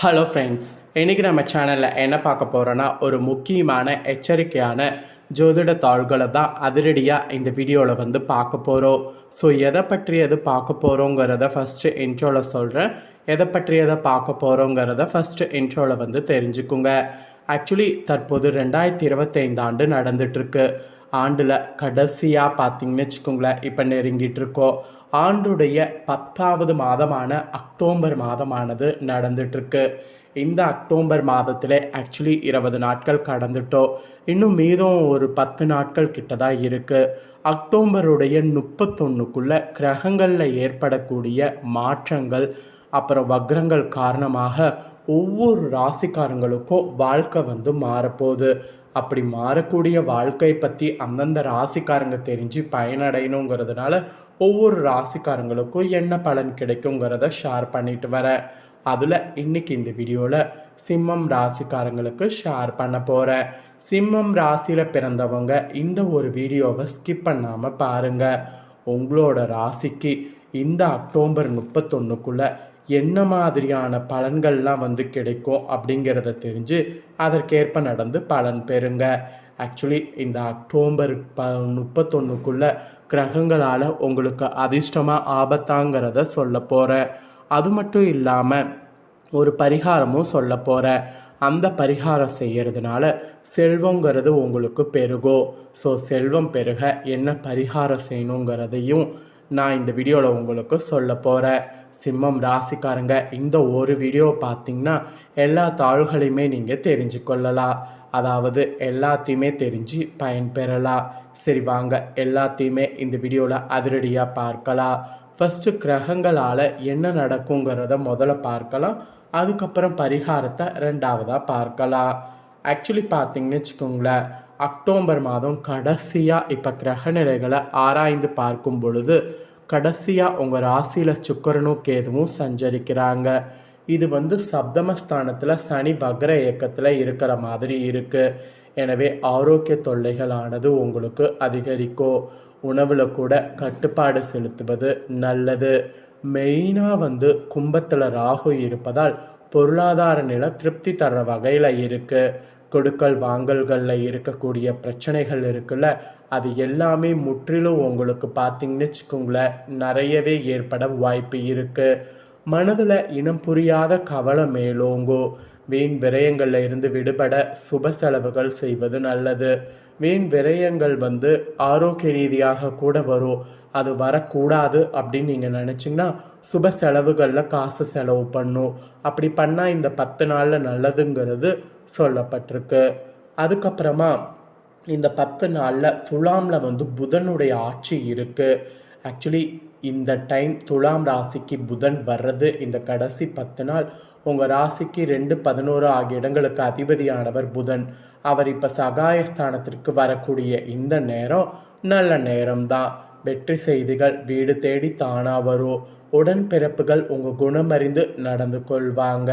Hello friends இன்றைக்கி நம்ம சேனலில் என்ன பார்க்க போகிறோன்னா ஒரு முக்கியமான எச்சரிக்கையான ஜோதிட தாள்களை தான் அதிரடியாக இந்த வீடியோவில் வந்து பார்க்க போகிறோம் ஸோ எதை பற்றியது பார்க்க போகிறோங்கிறத ஃபஸ்ட்டு இன்ட்ரோவில் சொல்கிறேன் எதை பற்றியதை பார்க்க போகிறோங்கிறத ஃபஸ்ட்டு இன்ட்ரோவில் வந்து தெரிஞ்சுக்குங்க. ஆக்சுவலி தற்போது ரெண்டாயிரத்தி இருபத்தைந்து ஆண்டு நடந்துட்டுருக்கு ஆண்டில் கடைசியாக பார்த்தீங்கன்னு வச்சுக்கோங்களேன் இப்போ நெருங்கிட்டு இருக்கோம் ஆண்டுடைய பத்தாவது மாதமான அக்டோபர் மாதமானது நடந்துட்டுருக்கு. இந்த அக்டோபர் மாதத்தில் ஆக்சுவலி இருபது நாட்கள் கடந்துட்டோம் இன்னும் மீதம் ஒரு பத்து நாட்கள் கிட்ட தான் இருக்குது அக்டோபருடைய முப்பத்தொன்றுக்குள்ளே கிரகங்களில் ஏற்படக்கூடிய மாற்றங்கள் அப்புறம் வக்ரங்கள் காரணமாக ஒவ்வொரு ராசிக்காரங்களுக்கும் வாழ்க்கை வந்து மாறப்போகுது. அப்படி மாறக்கூடிய வாழ்க்கை பற்றி அந்தந்த ராசிக்காரங்க தெரிஞ்சு பயனடையணுங்கிறதுனால ஒவ்வொரு ராசிக்காரங்களுக்கும் என்ன பலன் கிடைக்குங்கிறத ஷேர் பண்ணிட்டு வரேன் அதில் இன்னைக்கு இந்த வீடியோவில் சிம்மம் ராசிக்காரங்களுக்கு ஷேர் பண்ண போகிறேன் சிம்மம் ராசியில் பிறந்தவங்க இந்த ஒரு வீடியோவை ஸ்கிப் பண்ணாமல் பாருங்கள் உங்களோட ராசிக்கு இந்த அக்டோபர் முப்பத்தொன்னுக்குள்ளே என்ன மாதிரியான பலன்கள்லாம் வந்து கிடைக்கும் அப்படிங்கிறத தெரிஞ்சு அதற்கேற்ப நடந்து பலன் பெறுங்க. ஆக்சுவலி இந்த அக்டோபர் ப முப்பத்தொன்னுக்குள்ளே கிரகங்களால் உங்களுக்கு அதிர்ஷ்டமாக ஆபத்தாங்கிறத சொல்ல போகிறேன் அது மட்டும் இல்லாமல் ஒரு பரிகாரமும் சொல்ல போகிறேன் அந்த பரிகாரம் செய்கிறதுனால செல்வங்கிறது உங்களுக்கு பெருகும் ஸோ செல்வம் பெருக என்ன பரிகாரம் செய்யணுங்கிறதையும் நான் இந்த வீடியோவில் உங்களுக்கு சொல்ல போகிறேன் சிம்மம் ராசிக்காரங்க இந்த ஒரு வீடியோ பார்த்தீங்கன்னா எல்லா தாள்களையுமே நீங்கள் தெரிஞ்சு கொள்ளலாம். அதாவது எல்லாத்தையுமே தெரிஞ்சு பயன்பெறலாம். சரி வாங்க எல்லாத்தையுமே இந்த வீடியோவில் அதிரடியாக பார்க்கலாம். ஃபஸ்ட்டு கிரகங்களால் என்ன நடக்குங்கிறத முதல்ல பார்க்கலாம். அதுக்கப்புறம் பரிகாரத்தை ரெண்டாவதாக பார்க்கலாம். ஆக்சுவலி பார்த்தீங்கன்னு வச்சுக்கோங்களேன் அக்டோபர் மாதம் கடைசியாக இப்போ கிரக நிலைகளை ஆராய்ந்து பார்க்கும் பொழுது கடைசியாக உங்கள் ராசியில் சுக்கரனும் கேதுவும் சஞ்சரிக்கிறாங்க. இது வந்து சப்தமஸ்தானத்தில் சனி வக்ர இயக்கத்தில் இருக்கிற மாதிரி இருக்குது எனவே ஆரோக்கிய தொல்லைகளானது உங்களுக்கு அதிகரிக்கும். உணவில் கூட கட்டுப்பாடு செலுத்துவது நல்லது. மெயினாக வந்து கும்பத்தில் ராகு இருப்பதால் பொருளாதார நிலை திருப்தி தர்ற வகையில் இருக்குது கொடுக்கல் வாங்கல்களில் இருக்கக்கூடிய பிரச்சனைகள் இருக்குல்ல அது எல்லாமே முற்றிலும் உங்களுக்கு பார்த்தீங்கன்னு வச்சுக்கோங்களேன் நிறையவே ஏற்பட வாய்ப்பு இருக்குது மனதில் இனம் புரியாத கவலை மேலோங்கோ. வீண் விரயங்களில் இருந்து விடுபட சுப செலவுகள் செய்வது நல்லது. வீண் விரயங்கள் வந்து ஆரோக்கிய ரீதியாக கூட வரும். அது வரக்கூடாது அப்படின்னு நீங்கள் நினச்சிங்கன்னா சுப செலவுகளில் காசு செலவு பண்ணும். அப்படி பண்ணால் இந்த பத்து நாளில் நல்லதுங்கிறது சொல்லப்பட்டிருக்கு. அதுக்கப்புறமா இந்த பத்து நாளில் துலாமில் வந்து புதனுடைய ஆட்சி இருக்குது ஆக்சுவலி இந்த டைம் துலாம் ராசிக்கு புதன் வர்றது இந்த கடைசி பத்து நாள் உங்கள் ராசிக்கு ரெண்டு பதினோரு ஆகிய இடங்களுக்கு அதிபதியானவர் புதன். அவர் இப்போ சகாயஸ்தானத்திற்கு வரக்கூடிய இந்த நேரம் நல்ல நேரம்தான். வெற்றி செய்திகள் வீடு தேடி தானா வரும். உடன்பிறப்புகள் உங்கள் குணமறிந்து நடந்து கொள்வாங்க.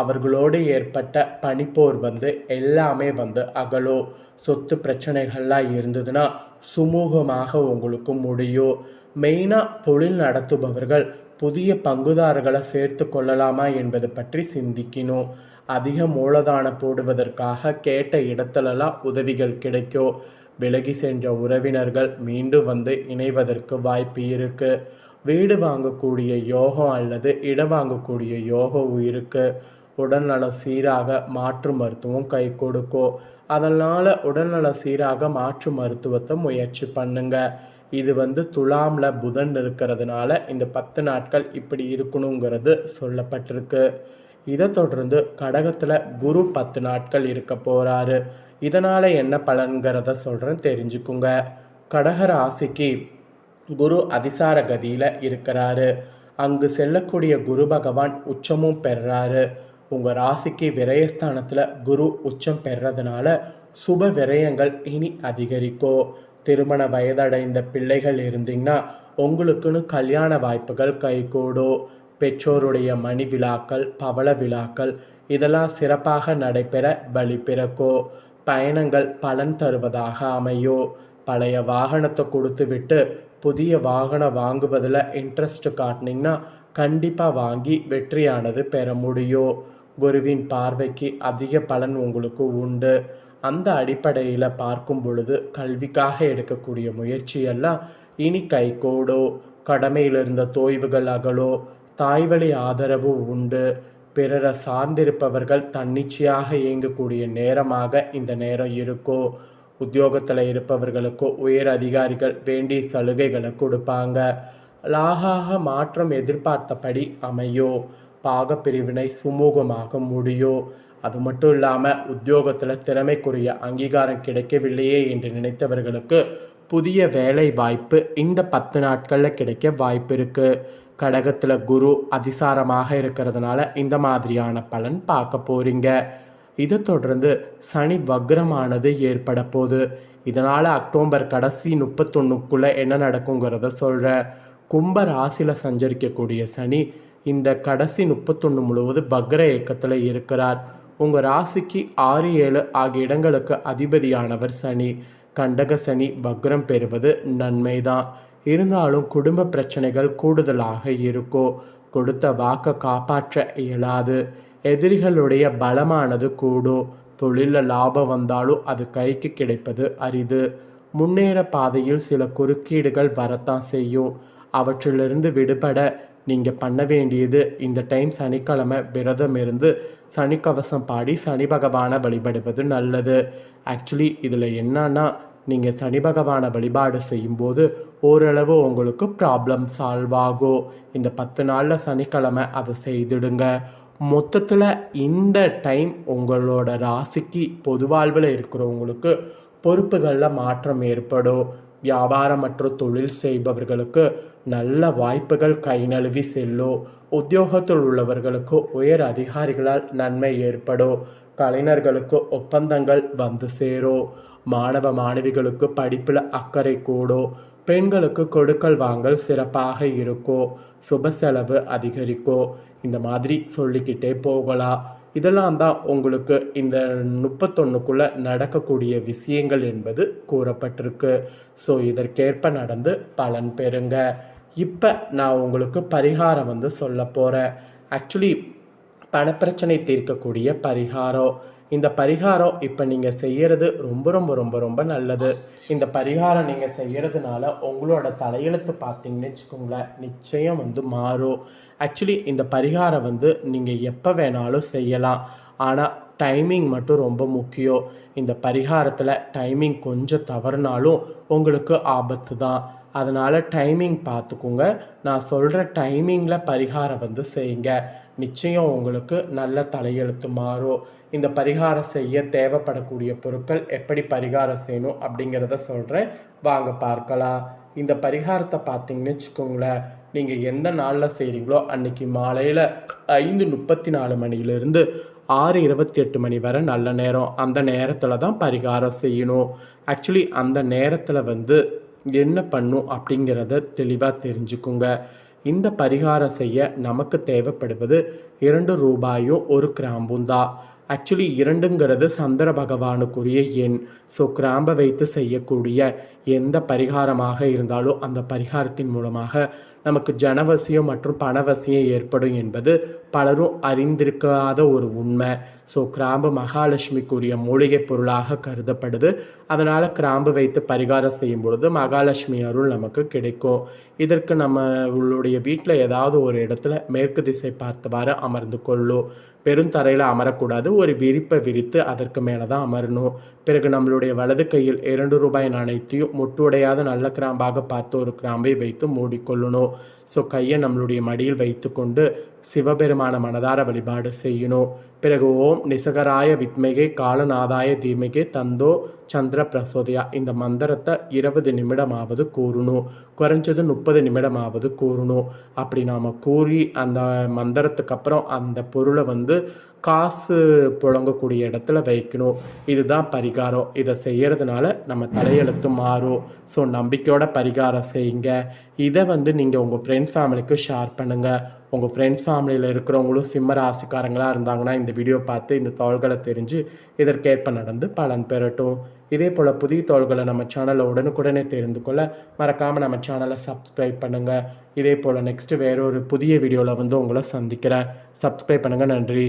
அவர்களோடு ஏற்பட்ட பனிப்போர் வந்து எல்லாமே வந்து அகலோ சொத்து பிரச்சனைகள்லாம் இருந்ததுன்னா சுமூகமாக உங்களுக்கு முடியும் மெயினாக தொழில் நடத்துபவர்கள் புதிய பங்குதாரர்களை சேர்த்து கொள்ளலாமா என்பது பற்றி சிந்திக்கணும். அதிக மூலதானம் போடுவதற்காக கேட்ட இடத்துலலாம் உதவிகள் கிடைக்கும் விலகி சென்ற உறவினர்கள் மீண்டும் வந்து இணைவதற்கு வாய்ப்பு இருக்குது வீடு வாங்கக்கூடிய யோகம் அல்லது இடம் வாங்கக்கூடிய யோகம் இருக்குது உடல்நலம் சீராக மாற்று மருத்துவம் கை கொடுக்கும் அதனால் உடல்நலம் சீராக மாற்று மருத்துவத்தை முயற்சி பண்ணுங்க. இது வந்து துலாமில் புதன் இருக்கிறதுனால இந்த பத்து நாட்கள் இப்படி இருக்கணுங்கிறது சொல்லப்பட்டிருக்கு. இதை தொடர்ந்து கடகத்தில் குரு பத்து நாட்கள் இருக்க போகிறாரு இதனால் என்ன பலன்கிறத சொல்கிறேன் தெரிஞ்சுக்குங்க. கடக ராசிக்கு குரு அதிசார கதியில் இருக்கிறாரு. அங்கு செல்லக்கூடிய குரு பகவான் உச்சமும் பெறாரு. உங்கள் ராசிக்கு விரயஸ்தானத்தில் குரு உச்சம் பெறதுனால சுப விரயங்கள் இனி அதிகரிக்கும் திருமண வயதடைந்த பிள்ளைகள் இருந்தீங்கன்னா உங்களுக்குன்னு கல்யாண வாய்ப்புகள் கைகூடும் பெற்றோருடைய மணி விழாக்கள் பவள விழாக்கள் இதெல்லாம் சிறப்பாக நடைபெற வழி பிறக்கும் பயணங்கள் பலன் தருவதாக அமையும் பழைய வாகனத்தை கொடுத்து விட்டு புதிய வாகனம் வாங்குவதில் இன்ட்ரெஸ்ட் காட்டினீங்கன்னா கண்டிப்பாக வாங்கி வெற்றியானது பெற முடியும் குருவின் பார்வைக்கு அதிக பலன் உங்களுக்கு உண்டு. அந்த அடிப்படையில் பார்க்கும் பொழுது கல்விக்காக எடுக்கக்கூடிய முயற்சியெல்லாம் இனி கைகோடோ கடமையில் இருந்த தோய்வுகள் அகலோ தாய்வழி ஆதரவு உண்டு. பிறரை சார்ந்திருப்பவர்கள் தன்னிச்சையாக இயங்கக்கூடிய நேரமாக இந்த நேரம் இருக்கோ உத்தியோகத்தில் இருப்பவர்களுக்கோ உயர் அதிகாரிகள் வேண்டிய சலுகைகளை கொடுப்பாங்க. லாகாக மாற்றம் எதிர்பார்த்தபடி அமையும் பாகப்பிரிவினை சுமூகமாக முடியும் அது மட்டும் இல்லாமல் உத்தியோகத்தில் திறமைக்குரிய அங்கீகாரம் கிடைக்கவில்லையே என்று நினைத்தவர்களுக்கு புதிய வேலை வாய்ப்பு இந்த பத்து நாட்களில் கிடைக்க வாய்ப்பு இருக்குது கடகத்தில் குரு அதிசாரமாக இருக்கிறதுனால இந்த மாதிரியான பலன் பார்க்க போகிறீங்க இதை தொடர்ந்து சனி வக்ரமானது ஏற்பட போகுது. இதனால் அக்டோபர் கடைசி முப்பத்தொன்னுக்குள்ளே என்ன நடக்குங்கிறத சொல்கிறேன் கும்ப ராசியில் சஞ்சரிக்கக்கூடிய சனி இந்த கடைசி முப்பத்தொன்று முழுவது வக்ர இயக்கத்தில் இருக்கிறார். உங்கள் ராசிக்கு ஆறு ஏழு ஆகிய இடங்களுக்கு அதிபதியானவர் சனி. கண்டக சனி வக்ரம் பெறுவது நன்மைதான். இருந்தாலும் குடும்ப பிரச்சனைகள் கூடுதலாக இருக்கும் கொடுத்த வாக்கை காப்பாற்ற இயலாது. எதிரிகளுடைய பலமானது கூடும் தொழிலில் லாபம் வந்தாலும் அது கைக்கு கிடைப்பது அரிது. முன்னேற பாதையில் சில குறுக்கீடுகள் வரத்தான் செய்யும். அவற்றிலிருந்து விடுபட நீங்கள் பண்ண வேண்டியது இந்த டைம் சனிக்கிழமை விரதம் இருந்து சனி கவசம் பாடி சனி பகவானை வழிபடுவது நல்லது. ஆக்சுவலி இதில் என்னன்னா நீங்கள் சனி பகவானை வழிபாடு செய்யும்போது ஓரளவு உங்களுக்கு ப்ராப்ளம் சால்வ் ஆகும். இந்த பத்து நாளில் சனிக்கிழமை அதை செய்துடுங்க. மொத்தத்தில் இந்த டைம் உங்களோட ராசிக்கு பொது வாழ்வில் இருக்கிறவங்களுக்கு பொறுப்புகளில் மாற்றம் ஏற்படும். வியாபாரம் மற்றும் தொழில் செய்பவர்களுக்கு நல்ல வாய்ப்புகள் கை நழுவி செல்லும் உத்தியோகத்தில் உள்ளவர்களுக்கு உயர் அதிகாரிகளால் நன்மை ஏற்படும் கலைஞர்களுக்கு ஒப்பந்தங்கள் வந்து சேரும் மாணவ மாணவிகளுக்கு படிப்பில் அக்கறை கூடும் பெண்களுக்கு கொடுக்கல் வாங்கல் சிறப்பாக இருக்கும் சுப செலவு அதிகரிக்கும் இந்த மாதிரி சொல்லிக்கிட்டே போகலாம். இதெல்லாம் தான் உங்களுக்கு இந்த முப்பத்தொன்னுக்குள்ளே நடக்கக்கூடிய விஷயங்கள் என்பது கூறப்பட்டிருக்கு. ஸோ இதற்கேற்ப நடந்து பலன் பெறுங்க. இப்போ நான் உங்களுக்கு பரிகாரம் வந்து சொல்ல போகிறேன் ஆக்சுவலி பணப்பிரச்சனை தீர்க்கக்கூடிய பரிகாரம். இந்த பரிகாரம் இப்போ நீங்கள் செய்கிறது ரொம்ப ரொம்ப ரொம்ப ரொம்ப நல்லது. இந்த பரிகாரம் நீங்கள் செய்கிறதுனால உங்களோட தலையெழுத்து பார்த்தீங்கன்னு வச்சுக்கோங்களேன் நிச்சயம் வந்து மாறும். ஆக்சுவலி இந்த பரிகாரம் வந்து நீங்கள் எப்போ வேணாலும் செய்யலாம். ஆனால் டைமிங் மட்டும் ரொம்ப முக்கியம். இந்த பரிகாரத்தில் டைமிங் கொஞ்சம் தவறுனாலும் உங்களுக்கு ஆபத்து தான் அதனால் டைமிங் பார்த்துக்கோங்க. நான் சொல்கிற டைமிங்கில் பரிகாரம் வந்து செய்யுங்க. நிச்சயம் உங்களுக்கு நல்ல தலையெழுத்து மாறும். இந்த பரிகாரம் செய்ய தேவைப்படக்கூடிய பொருட்கள் எப்படி பரிகாரம் செய்யணும் அப்படிங்கிறத சொல்கிறேன் வாங்க பார்க்கலாம். இந்த பரிகாரத்தை பார்த்தீங்கன்னு வச்சுக்கோங்களேன். நீங்கள் எந்த நாளில் செய்கிறீங்களோ அன்றைக்கி மாலையில் ஐந்து முப்பத்தி நாலு மணியிலிருந்து ஆறு இருபத்தி எட்டு மணி வரை நல்ல நேரம். அந்த நேரத்தில் தான் பரிகாரம் செய்யணும். ஆக்சுவலி அந்த நேரத்தில் வந்து என்ன பண்ணும் அப்படிங்கிறத தெளிவாக தெரிஞ்சுக்குங்க. இந்த பரிகாரம் செய்ய நமக்கு தேவைப்படுவது இரண்டு ரூபாயும் ஒரு கிராம்பும் தான். ஆக்சுவலி இரண்டுங்கிறது சந்திர பகவானுக்குரிய எண். ஸோ கிராம்பை வைத்து செய்யக்கூடிய எந்த பரிகாரமாக இருந்தாலும் அந்த பரிகாரத்தின் மூலமாக நமக்கு ஜனவசியம் மற்றும் பணவசியம் ஏற்படும் என்பது பலரும் அறிந்திருக்காத ஒரு உண்மை. ஸோ கிராம்பு மகாலட்சுமிக்குரிய மூலிகை பொருளாக கருதப்படுது. அதனால் கிராம்பு வைத்து பரிகாரம் செய்யும் பொழுது மகாலட்சுமி அருள் நமக்கு கிடைக்கும். இதற்கு நம்மளுடைய வீட்டில் ஏதாவது ஒரு இடத்துல மேற்கு திசை பார்த்தவாறு அமர்ந்து கொள்ளும் பெருந்தரையில் அமரக்கூடாது. ஒரு விரிப்பை விரித்து அதற்கு மேலே தான் அமரணும். பிறகு நம்மளுடைய வலது கையில் இரண்டு ரூபாய் நாணயத்தையும் முட்டுடையாத நல்ல கிராம்பாக பார்த்து ஒரு கிராம்பை வைத்து மூடிக்கொள்ளணும். ஸோ கையை நம்மளுடைய மடியில் வைத்துக்கொண்டு சிவபெருமான மனதார வழிபாடு செய்யணும் பிறகு ஓம் நிசகராய வித்மிகை காலநாதாய தீமிகை தந்தோ சந்திர பிரசோதயா. இந்த மந்திரத்தை இருபது நிமிடமாவது கூறணும் குறைஞ்சது முப்பது நிமிடமாவது கூறணும் அப்படி நாம் கூறி அந்த மந்திரத்துக்கு அப்புறம் அந்த பொருளை வந்து காசு புழங்கக்கூடிய இடத்துல வைக்கணும். இதுதான் பரிகாரம். இதை செய்கிறதுனால நம்ம தலையெழுத்து மாறும். ஸோ நம்பிக்கையோட பரிகாரம் செய்யுங்க. இதை வந்து நீங்கள் உங்கள் ஃப்ரெண்ட்ஸ் ஃபேமிலிக்கு ஷேர் பண்ணுங்கள் உங்கள் ஃப்ரெண்ட்ஸ் ஃபேமிலியில் இருக்கிறவங்களும் சிம்ம ராசிக்காரங்களாக இருந்தாங்கன்னா இந்த வீடியோ பார்த்து இந்த தோள்களை தெரிஞ்சு இதற்கேற்ப நடந்து பலன் பெறட்டும். இதே போல் புதிய தோள்களை நம்ம சேனலில் உடனுக்குடனே தெரிந்து கொள்ள மறக்காமல் நம்ம சேனலை சப்ஸ்கிரைப் பண்ணுங்கள் இதே போல் நெக்ஸ்ட்டு வேறொரு புதிய வீடியோவில் வந்து உங்களை சந்திக்கிறேன். சப்ஸ்கிரைப் பண்ணுங்கள் நன்றி.